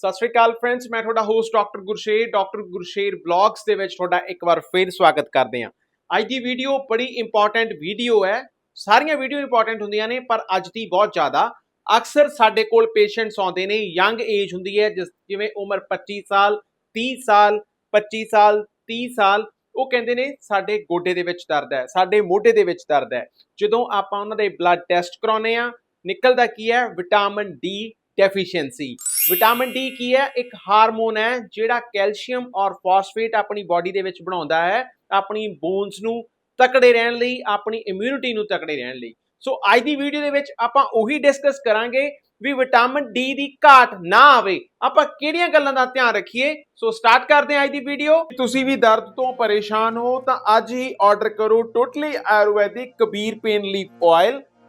ਸਤਿ ਸ਼੍ਰੀ ਅਕਾਲ ਫਰੈਂਡਸ ਮੈਂ ਤੁਹਾਡਾ host doctor Gursher doctor Gursher blogs ਦੇ ਵਿੱਚ ਤੁਹਾਡਾ ਇੱਕ ਵਾਰ ਫੇਰ ਸਵਾਗਤ ਕਰਦੇ ਹਾਂ। ਅੱਜ ਦੀ ਵੀਡੀਓ ਬੜੀ ਇੰਪੋਰਟੈਂਟ ਵੀਡੀਓ ਹੈ। ਸਾਰੀਆਂ ਵੀਡੀਓ ਇੰਪੋਰਟੈਂਟ ਹੁੰਦੀਆਂ ਨੇ, ਪਰ ਅੱਜ ਦੀ ਬਹੁਤ ਜ਼ਿਆਦਾ। ਅਕਸਰ ਸਾਡੇ ਕੋਲ ਪੇਸ਼ੈਂਟਸ ਆਉਂਦੇ ਨੇ ਯੰਗ ਏਜ ਹੁੰਦੀ ਹੈ, ਜਿਸ ਜਿਵੇਂ ਉਮਰ 25 ਸਾਲ 30 ਸਾਲ 25 ਸਾਲ 30 ਸਾਲ, ਉਹ ਕਹਿੰਦੇ ਨੇ ਸਾਡੇ ਗੋਡੇ ਦੇ ਵਿੱਚ ਦਰਦ ਹੈ, ਸਾਡੇ ਮੋਢੇ ਦੇ ਵਿੱਚ ਦਰਦ ਹੈ। ਜਦੋਂ ਆਪਾਂ ਉਹਨਾਂ ਦੇ ਬਲੱਡ ਟੈਸਟ ਕਰਾਉਨੇ ਆ ਨਿਕਲਦਾ ਕੀ ਹੈ? Vitamin D deficiency vitamin D ਕੀ ਹੈ? ਇੱਕ ਹਾਰਮੋਨ ਹੈ ਜਿਹੜਾ ਕੈਲਸ਼ੀਅਮ ਔਰ ਫਾਸਫੇਟ ਆਪਣੀ ਬਾਡੀ ਦੇ ਵਿੱਚ ਬਣਾਉਂਦਾ ਹੈ, ਆਪਣੀ ਬੋਨਸ ਨੂੰ ਤਕੜੇ ਰਹਿਣ ਲਈ, ਆਪਣੀ ਇਮਿਊਨਿਟੀ ਨੂੰ ਤਕੜੇ ਰਹਿਣ ਲਈ। ਸੋ ਅੱਜ ਦੀ ਵੀਡੀਓ ਦੇ ਵਿੱਚ ਆਪਾਂ ਉਹੀ ਡਿਸਕਸ ਕਰਾਂਗੇ ਵੀ ਵਿਟਾਮਿਨ ਡੀ ਦੀ ਘਾਟ ਨਾ ਆਵੇ। ਆਪਾਂ ਕਿਹੜੀਆਂ ਗੱਲਾਂ ਦਾ ਧਿਆਨ ਰੱਖੀਏ? ਸੋ ਸਟਾਰਟ ਕਰਦੇ ਹਾਂ ਅੱਜ ਦੀ ਵੀਡੀਓ ਤੁਸੀਂ ਵੀ ਦਰਦ ਤੋਂ ਪਰੇਸ਼ਾਨ ਹੋ ਤਾਂ ਅੱਜ ਹੀ ਆਰਡਰ ਕਰੋ totally Ayurvedic Kabir pain leaf oil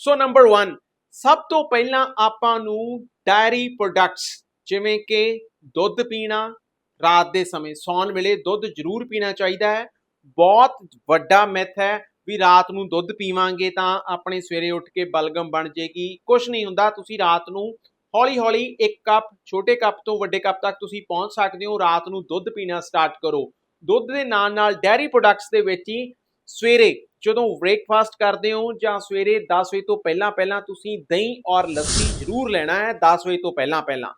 ਸੋ ਨੰਬਰ 1 ਸਭ ਤੋਂ ਪਹਿਲਾਂ ਆਪਾਂ ਨੂੰ ਡਾਇਰੀ ਪ੍ਰੋਡਕਟਸ ਜਿਵੇਂ ਕਿ ਦੁੱਧ ਪੀਣਾ, ਰਾਤ ਦੇ ਸਮੇਂ ਸੌਣ ਵੇਲੇ ਦੁੱਧ ਜ਼ਰੂਰ ਪੀਣਾ ਚਾਹੀਦਾ ਹੈ। ਬਹੁਤ ਵੱਡਾ ਮਿਥ ਹੈ ਵੀ ਰਾਤ ਨੂੰ ਦੁੱਧ ਪੀਵਾਂਗੇ ਤਾਂ ਆਪਣੇ ਸਵੇਰੇ ਉੱਠ ਕੇ ਬਲਗਮ ਬਣ ਜੇਗੀ। ਕੁਝ ਨਹੀਂ ਹੁੰਦਾ, ਤੁਸੀਂ ਰਾਤ ਨੂੰ ਹੌਲੀ ਹੌਲੀ ਇੱਕ ਕੱਪ, ਛੋਟੇ ਕੱਪ ਤੋਂ ਵੱਡੇ ਕੱਪ ਤੱਕ ਤੁਸੀਂ ਪਹੁੰਚ ਸਕਦੇ ਹੋ। ਰਾਤ ਨੂੰ ਦੁੱਧ ਪੀਣਾ ਸਟਾਰਟ ਕਰੋ। ਦੁੱਧ ਦੇ ਨਾਲ ਨਾਲ ਡੈਰੀ ਪ੍ਰੋਡਕਟਸ ਦੇ ਵਿੱਚ ਹੀ ਸਵੇਰੇ ਜਦੋਂ ਬ੍ਰੇਕਫਾਸਟ ਕਰਦੇ ਹੋ ਜਾਂ ਸਵੇਰੇ 10 ਵਜੇ ਤੋਂ ਪਹਿਲਾਂ ਪਹਿਲਾਂ ਤੁਸੀਂ ਦਹੀਂ ਔਰ ਲੱਸੀ ਜ਼ਰੂਰ ਲੈਣਾ ਹੈ 10 ਵਜੇ ਤੋਂ ਪਹਿਲਾਂ ਪਹਿਲਾਂ।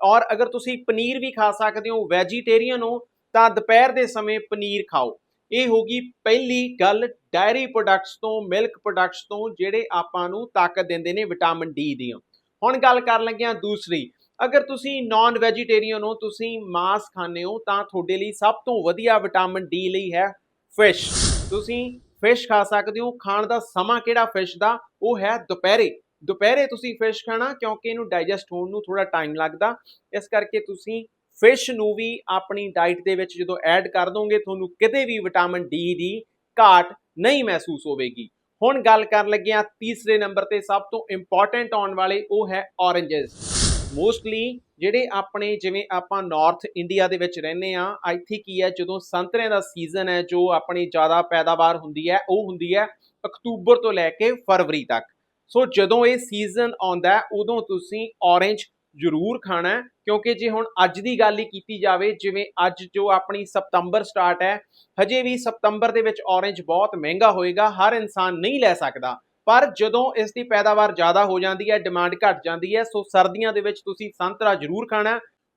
ਔਰ ਅਗਰ ਤੁਸੀਂ ਪਨੀਰ ਵੀ ਖਾ ਸਕਦੇ ਹੋ, ਵੈਜੀਟੇਰੀਅਨ ਹੋ, ਤਾਂ ਦੁਪਹਿਰ ਦੇ ਸਮੇਂ ਪਨੀਰ ਖਾਓ। ਇਹ ਹੋ ਗਈ ਪਹਿਲੀ ਗੱਲ ਡਾਇਰੀ ਪ੍ਰੋਡਕਟਸ ਤੋਂ, ਮਿਲਕ ਪ੍ਰੋਡਕਟਸ ਤੋਂ, ਜਿਹੜੇ ਆਪਾਂ ਨੂੰ ਤਾਕਤ ਦਿੰਦੇ ਨੇ ਵਿਟਾਮਿਨ ਡੀ ਦੀਆਂ ਹੁਣ ਗੱਲ ਕਰਨ ਲੱਗਿਆ ਦੂਸਰੀ, ਅਗਰ ਤੁਸੀਂ ਨਾਨ ਵੈਜੀਟੇਰੀਅਨ ਹੋ, ਤੁਸੀਂ ਮਾਸ ਖਾਂਦੇ ਹੋ, ਤਾਂ ਤੁਹਾਡੇ ਲਈ ਸਭ ਤੋਂ ਵਧੀਆ ਵਿਟਾਮਿਨ ਡੀ ਲਈ ਹੈ ਫਿਸ਼। ਤੁਸੀਂ ਫਿਸ਼ ਖਾ ਸਕਦੇ ਹੋ, ਖਾਣ ਦਾ ਸਮਾਂ ਕਿਹੜਾ ਫਿਸ਼ ਦਾ? ਉਹ ਹੈ ਦੁਪਹਿਰੇ। ਦੁਪਹਿਰੇ ਤੁਸੀਂ ਫਿਸ਼ ਖਾਣਾ ਕਿਉਂਕਿ ਇਹਨੂੰ ਡਾਈਜੈਸਟ ਹੋਣ ਨੂੰ ਥੋੜਾ ਟਾਈਮ ਲੱਗਦਾ। ਇਸ ਕਰਕੇ ਤੁਸੀਂ ਫਿਸ਼ ਨੂੰ ਵੀ ਆਪਣੀ ਡਾਈਟ ਦੇ ਵਿੱਚ ਜਦੋਂ ਐਡ ਕਰ ਦੋਗੇ, ਤੁਹਾਨੂੰ ਕਿਤੇ ਵੀ ਵਿਟਾਮਿਨ ਡੀ ਦੀ ਘਾਟ ਨਹੀਂ ਮਹਿਸੂਸ ਹੋਵੇਗੀ। ਹੁਣ ਗੱਲ ਕਰਨ ਲੱਗੇ ਆ ਤੀਸਰੇ ਨੰਬਰ ਤੇ ਸਭ ਤੋਂ ਇੰਪੋਰਟੈਂਟ ਆਉਣ ਵਾਲੇ ਉਹ ਹੈ ਔਰੇਂਜਸ ਮੋਸਟਲੀ ਜਿਹੜੇ ਆਪਣੇ ਜਿਵੇਂ ਆਪਾਂ ਨਾਰਥ ਇੰਡੀਆ ਦੇ ਵਿੱਚ ਰਹਿੰਦੇ ਆ ਇੱਥੇ ਕੀ ਹੈ, ਜਦੋਂ ਸੰਤਰੇ ਦਾ ਸੀਜ਼ਨ ਹੈ, ਜੋ ਆਪਣੀ ਜ਼ਿਆਦਾ ਪੈਦਾਵਾਰ ਹੁੰਦੀ ਹੈ, ਉਹ ਹੁੰਦੀ ਹੈ ਅਕਤੂਬਰ ਤੋਂ ਲੈ ਕੇ ਫਰਵਰੀ ਤੱਕ। ਸੋ ਜਦੋਂ ਇਹ ਸੀਜ਼ਨ ਆਉਂਦਾ ਉਦੋਂ ਤੁਸੀਂ ਔਰੇਂਜ ਜ਼ਰੂਰ ਖਾਣਾ ਕਿਉਂਕਿ ਜੇ ਹੁਣ ਅੱਜ ਦੀ ਗੱਲ ਹੀ ਕੀਤੀ ਜਾਵੇ, ਜਿਵੇਂ ਅੱਜ ਜੋ ਆਪਣੀ ਸਤੰਬਰ ਸਟਾਰਟ ਹੈ, ਹਜੇ ਵੀ ਸਤੰਬਰ ਦੇ ਵਿੱਚ ਔਰੇਂਜ ਬਹੁਤ ਮਹਿੰਗਾ ਹੋਏਗਾ, ਹਰ ਇਨਸਾਨ ਨਹੀਂ ਲੈ ਸਕਦਾ। ਪਰ ਜਦੋਂ ਇਸ ਦੀ ਪੈਦਾਵਾਰ ਜ਼ਿਆਦਾ ਹੋ ਜਾਂਦੀ ਹੈ ਡਿਮਾਂਡ ਘਟ ਜਾਂਦੀ ਹੈ, ਸੋ ਸਰਦੀਆਂ ਦੇ ਵਿੱਚ ਤੁਸੀਂ ਸੰਤਰਾ ਜ਼ਰੂਰ ਖਾਣਾ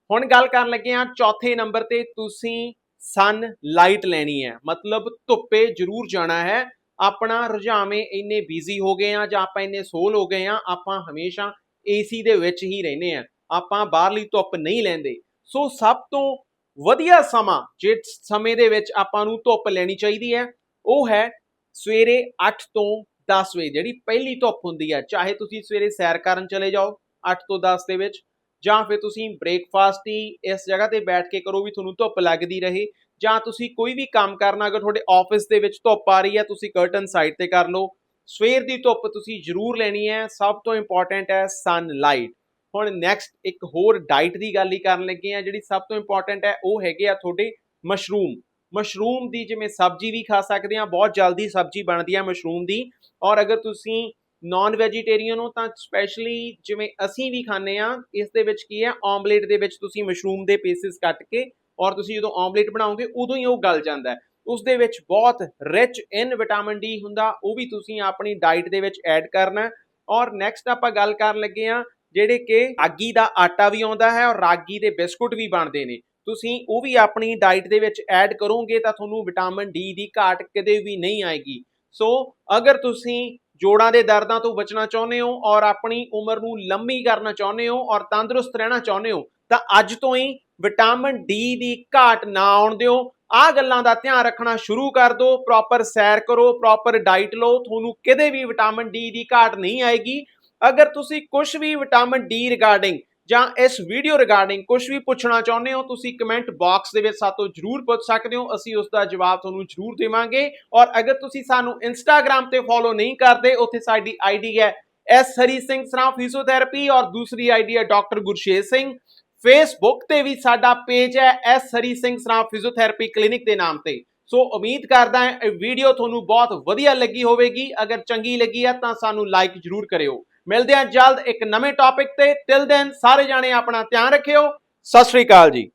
ਹੁਣ ਗੱਲ ਕਰਨ ਲੱਗੇ ਹਾਂ ਚੌਥੇ ਨੰਬਰ ਤੇ, ਤੁਸੀਂ ਸਨ ਲਾਈਟ ਲੈਣੀ ਹੈ। ਮਤਲਬ ਧੁੱਪੇ ਜ਼ਰੂਰ ਜਾਣਾ ਹੈ। ਆਪਣਾ ਰੁਝਾਵੇਂ ਇੰਨੇ ਬਿਜ਼ੀ ਹੋ ਗਏ ਆ ਜਾਂ ਆਪਾਂ ਇੰਨੇ ਸੋਲ ਹੋ ਗਏ ਆ ਆਪਾਂ ਹਮੇਸ਼ਾ ਏਸੀ ਦੇ ਵਿੱਚ ਹੀ ਰਹਿੰਦੇ ਆ ਆਪਾਂ ਬਾਹਰਲੀ ਧੁੱਪ ਨਹੀਂ ਲੈਂਦੇ। ਸੋ ਸਭ ਤੋਂ ਵਧੀਆ ਸਮਾਂ ਜਿਸ ਸਮੇਂ ਦੇ ਵਿੱਚ ਆਪਾਂ ਨੂੰ ਧੁੱਪ ਲੈਣੀ ਚਾਹੀਦੀ ਹੈ, ਉਹ ਹੈ ਸਵੇਰੇ 8 ਤੋਂ 10 ਵਜੇ ਜਿਹੜੀ ਪਹਿਲੀ ਧੁੱਪ ਹੁੰਦੀ ਹੈ, ਚਾਹੇ ਤੁਸੀਂ ਸਵੇਰੇ ਸੈਰ ਕਰਨ ਚਲੇ ਜਾਓ 8 ਤੋਂ 10 ਦੇ ਵਿੱਚ, ਜਾਂ ਫਿਰ ਤੁਸੀਂ ਬ੍ਰੇਕਫਾਸਟ ਹੀ ਇਸ ਜਗ੍ਹਾ ਤੇ ਬੈਠ ਕੇ ਕਰੋ ਵੀ ਤੁਹਾਨੂੰ ਧੁੱਪ ਲੱਗਦੀ ਰਹੇ, ਜਾਂ ਤੁਸੀਂ ਕੋਈ ਵੀ ਕੰਮ ਕਰਨਾ ਅਗਰ ਤੁਹਾਡੇ ਆਫਿਸ ਦੇ ਵਿੱਚ ਧੁੱਪ ਆ ਰਹੀ ਹੈ, ਤੁਸੀਂ ਕਰਟਨ ਸਾਈਡ ਤੇ ਕਰ ਲਓ। ਸਵੇਰ ਦੀ ਧੁੱਪ ਤੁਸੀਂ ਜ਼ਰੂਰ ਲੈਣੀ ਹੈ, ਸਭ ਤੋਂ ਇੰਪੋਰਟੈਂਟ ਹੈ ਸਨਲਾਈਟ ਹੁਣ ਨੈਕਸਟ ਇੱਕ ਹੋਰ ਡਾਈਟ ਦੀ ਗੱਲ ਹੀ ਕਰਨ ਲੱਗੇ ਆ ਜਿਹੜੀ ਸਭ ਤੋਂ ਇੰਪੋਰਟੈਂਟ ਹੈ, ਉਹ ਹੈਗੇ ਆ ਤੁਹਾਡੇ ਮਸ਼ਰੂਮ ਮਸ਼ਰੂਮ ਦੀ ਜਿਵੇਂ ਸਬਜ਼ੀ ਵੀ ਖਾ ਸਕਦੇ ਆ ਬਹੁਤ ਜਲਦੀ ਸਬਜ਼ੀ ਬਣਦੀ ਹੈ ਮਸ਼ਰੂਮ ਦੀ। ਔਰ ਅਗਰ ਤੁਸੀਂ ਨਾਨ ਵੈਜੀਟੇਰੀਅਨ ਹੋ ਤਾਂ ਸਪੈਸ਼ਲੀ ਜਿਵੇਂ ਅਸੀਂ ਵੀ ਖਾਂਦੇ ਆ ਇਸ ਦੇ ਵਿੱਚ ਕੀ ਹੈ ਆਮਲੇਟ ਦੇ ਵਿੱਚ ਤੁਸੀਂ ਮਸ਼ਰੂਮ ਦੇ ਪੀਸਸ ਕੱਟ ਕੇ ਔਰ ਤੁਸੀਂ ਜਦੋਂ ਆਮਲੇਟ ਬਣਾਓਗੇ, ਉਦੋਂ ਹੀ ਉਹ ਗਲ ਜਾਂਦਾ ਉਸ ਦੇ ਵਿੱਚ ਬਹੁਤ ਰਿਚ ਇਨ ਵਿਟਾਮਿਨ ਡੀ ਹੁੰਦਾ, ਉਹ ਵੀ ਤੁਸੀਂ ਆਪਣੀ ਡਾਈਟ ਦੇ ਵਿੱਚ ਐਡ ਕਰਨਾ ਔਰ ਨੈਕਸਟ ਆਪਾਂ ਗੱਲ ਕਰਨ ਲੱਗੇ ਆ ਜਿਹੜੇ ਕਿ ਰਾਗੀ ਦਾ ਆਟਾ ਵੀ ਆਉਂਦਾ ਹੈ ਔਰ ਰਾਗੀ ਦੇ ਬਿਸਕੁਟ ਵੀ ਬਣਦੇ ਨੇ। ਤੁਸੀਂ ਉਹ ਵੀ ਆਪਣੀ ਡਾਈਟ ਦੇ ਵਿੱਚ ਐਡ ਕਰੋਗੇ ਤਾਂ ਤੁਹਾਨੂੰ ਵਿਟਾਮਿਨ ਡੀ ਦੀ ਘਾਟ ਕਦੇ ਵੀ ਨਹੀਂ ਆਏਗੀ। ਸੋ ਅਗਰ ਤੁਸੀਂ ਜੋੜਾਂ ਦੇ ਦਰਦਾਂ ਤੋਂ ਬਚਣਾ ਚਾਹੁੰਦੇ ਹੋ ਔਰ ਆਪਣੀ ਉਮਰ ਨੂੰ ਲੰਮੀ ਕਰਨਾ ਚਾਹੁੰਦੇ ਹੋ ਔਰ ਤੰਦਰੁਸਤ ਰਹਿਣਾ ਚਾਹੁੰਦੇ ਹੋ, ਤਾਂ ਅੱਜ ਤੋਂ ਹੀ ਵਿਟਾਮਿਨ ਡੀ ਦੀ ਘਾਟ ਨਾ ਆਉਣ ਦਿਓ। ਆਹ ਗੱਲਾਂ ਦਾ ਧਿਆਨ ਰੱਖਣਾ ਸ਼ੁਰੂ ਕਰ ਦਿਓ ਪ੍ਰੋਪਰ ਸੈਰ ਕਰੋ ਪ੍ਰੋਪਰ ਡਾਈਟ ਲਓ, ਤੁਹਾਨੂੰ ਕਿਤੇ ਵੀ ਵਿਟਾਮਿਨ ਡੀ ਦੀ ਘਾਟ ਨਹੀਂ ਆਏਗੀ। ਅਗਰ ਤੁਸੀਂ ਕੁਝ ਵੀ ਵਿਟਾਮਿਨ ਡੀ ਰਿਗਾਰਡਿੰਗ ਜਾਂ ਇਸ ਵੀਡੀਓ ਰਿਗਾਰਡਿੰਗ ਕੁਝ ਵੀ ਪੁੱਛਣਾ ਚਾਹੁੰਦੇ ਹੋ, ਤੁਸੀਂ ਕਮੈਂਟ ਬਾਕਸ ਦੇ ਵਿੱਚ ਸਾਤੋਂ ਜਰੂਰ ਪੁੱਛ ਸਕਦੇ ਹੋ, ਅਸੀਂ ਉਸ ਦਾ ਜਵਾਬ ਤੁਹਾਨੂੰ ਜਰੂਰ ਦੇਵਾਂਗੇ। ਔਰ ਅਗਰ ਤੁਸੀਂ ਸਾਨੂੰ ਇੰਸਟਾਗ੍ਰam ਤੇ ਫੋਲੋ ਨਹੀਂ ਕਰਦੇ, ਉੱਥੇ ਸਾਡੀ ਆਈਡੀ ਹੈ ਐਸ ਹਰੀ ਸਿੰਘ ਸਰਾ ਫਿਜ਼ੀਓਥੈਰੇਪੀ ਔਰ ਦੂਸਰੀ ਆਈਡੀ ਹੈ ਡਾਕਟਰ ਗੁਰਸ਼ੇਰ ਸਿੰਘ ਫੇਸਬੁੱਕ ਤੇ ਵੀ ਸਾਡਾ ਪੇਜ ਹੈ S Hari Singh Sra physiotherapy clinic ਦੇ ਨਾਮ ਤੇ। ਸੋ ਉਮੀਦ ਕਰਦਾ ਹਾਂ ਇਹ ਵੀਡੀਓ ਤੁਹਾਨੂੰ ਬਹੁਤ ਵਧੀਆ ਲੱਗੀ ਹੋਵੇਗੀ। ਅਗਰ ਚੰਗੀ ਲੱਗੀ ਹੈ ਤਾਂ ਸਾਨੂੰ ਲਾਈਕ ਜਰੂਰ ਕਰਿਓ। ਮਿਲਦੇ ਹਾਂ ਜਲਦ ਇੱਕ ਨਵੇਂ ਟੌਪਿਕ ਤੇ। ਟਿਲ ਦੈਨ ਸਾਰੇ ਜਾਣੇ ਆਪਣਾ ਧਿਆਨ ਰੱਖਿਓ। ਸਤਿ ਸ਼੍ਰੀ ਅਕਾਲ ਜੀ।